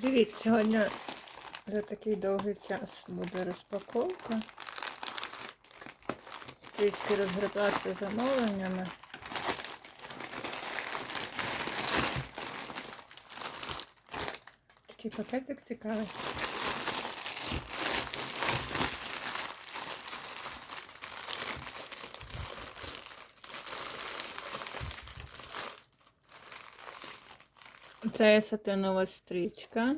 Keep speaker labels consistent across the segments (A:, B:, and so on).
A: Привіт! Сьогодні за такий довгий час буде розпаковка. Трішки розгребатися замовленнями. Такий пакетик цікавий. Це є сатинова стрічка.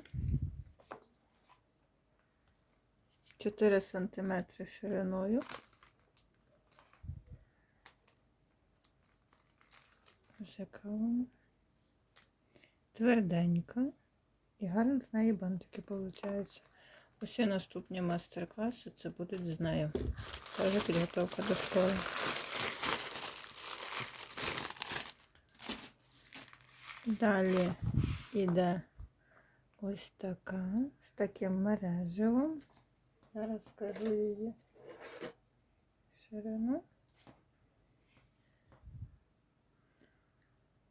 A: 4 см шириною. Ось. Тверденька. І гарно з неї бантики виходять. Усі наступні майстер-класи це будуть з нею. Це підготовка до школи. Далі йде ось така з таким мереживом. Зараз скажу її ширину.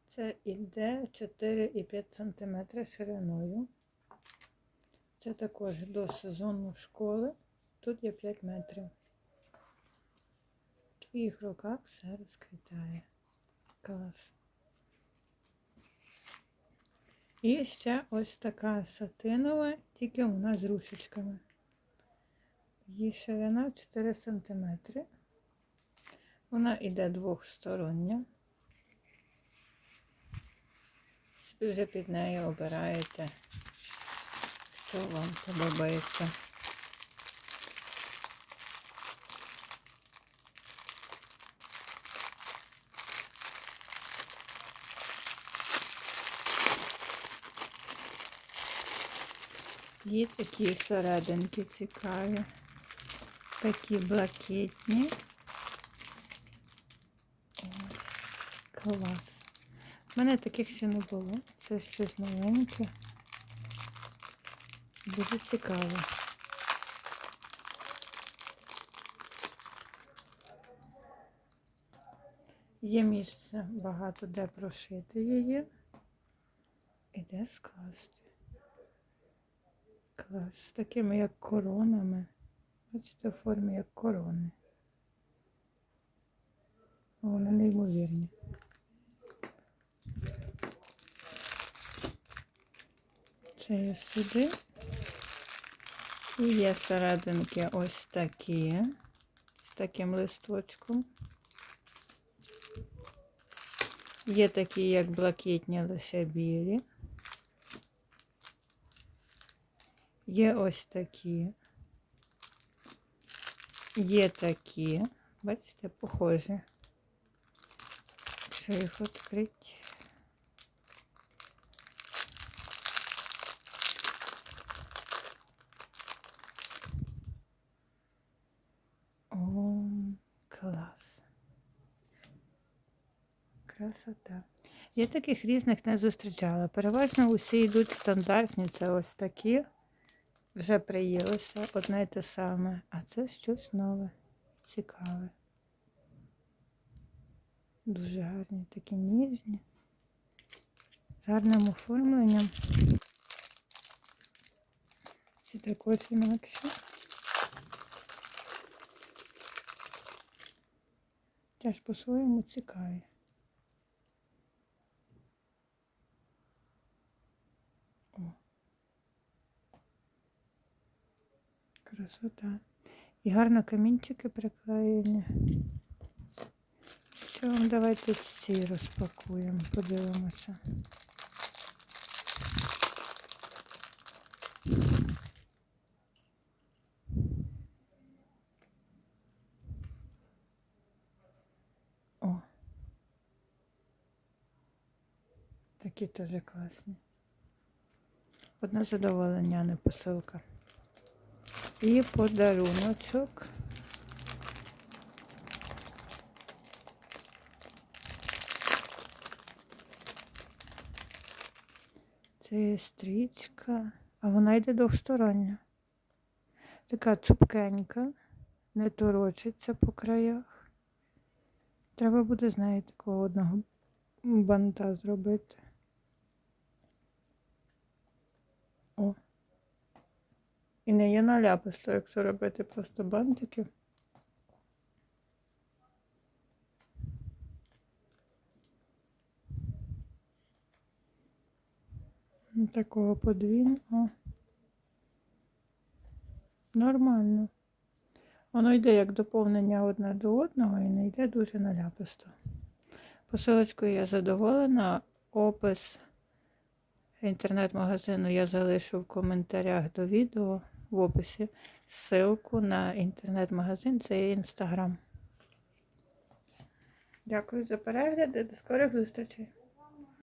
A: Це іде 4,5 см шириною. Це також до сезону школи. Тут є 5 метрів. В твоїх руках все розквітає. Клас. І ще ось така сатинова, тільки вона з рушечками. Її ширина 4 см. Вона йде двохстороння. Собі вже під нею обираєте, що вам подобається. Є такі серединки цікаві, такі блакитні. Клас. У мене таких ще не було. Це щось новеньке. Дуже цікаво. Є місце багато де прошити її. І де скласти. Клас. З такими як коронами. Бачите, в формі як корони. Вони неймовірні. Це є сюди. І є серединки ось такі. З таким листочком. Є такі, як блакитні, лише білі. Є ось такі. Є такі. Бачите, похожі. Якщо їх відкрити. О, клас. Красота. Я таких різних не зустрічала. Переважно усі йдуть стандартні, це ось такі. Вже приїлося одне й те саме, а це щось нове, цікаве. Дуже гарні, такі ніжні, з гарним оформленням. Ці також інакші. Теж по-своєму цікаві. Красота. І гарно камінчики приклеєні. Що давайте ці розпакуємо, подивимося. О. Такі теж класні. Одне задоволення, не посилка. І подаруночок. Це є стрічка, а вона йде двостороння. Така цупкенька, не торочиться по краях. Треба буде з неї такого одного банта зробити. О. І не є наляписто, якщо робити просто бантики. Такого подвійного. Нормально. Воно йде як доповнення одне до одного і не йде дуже наляписто. Посилочкою я задоволена. Опис інтернет-магазину я залишу в коментарях до відео в описі ссылку на інтернет-магазин, це є інстаграм. Дякую за перегляд і до скорих зустрічей.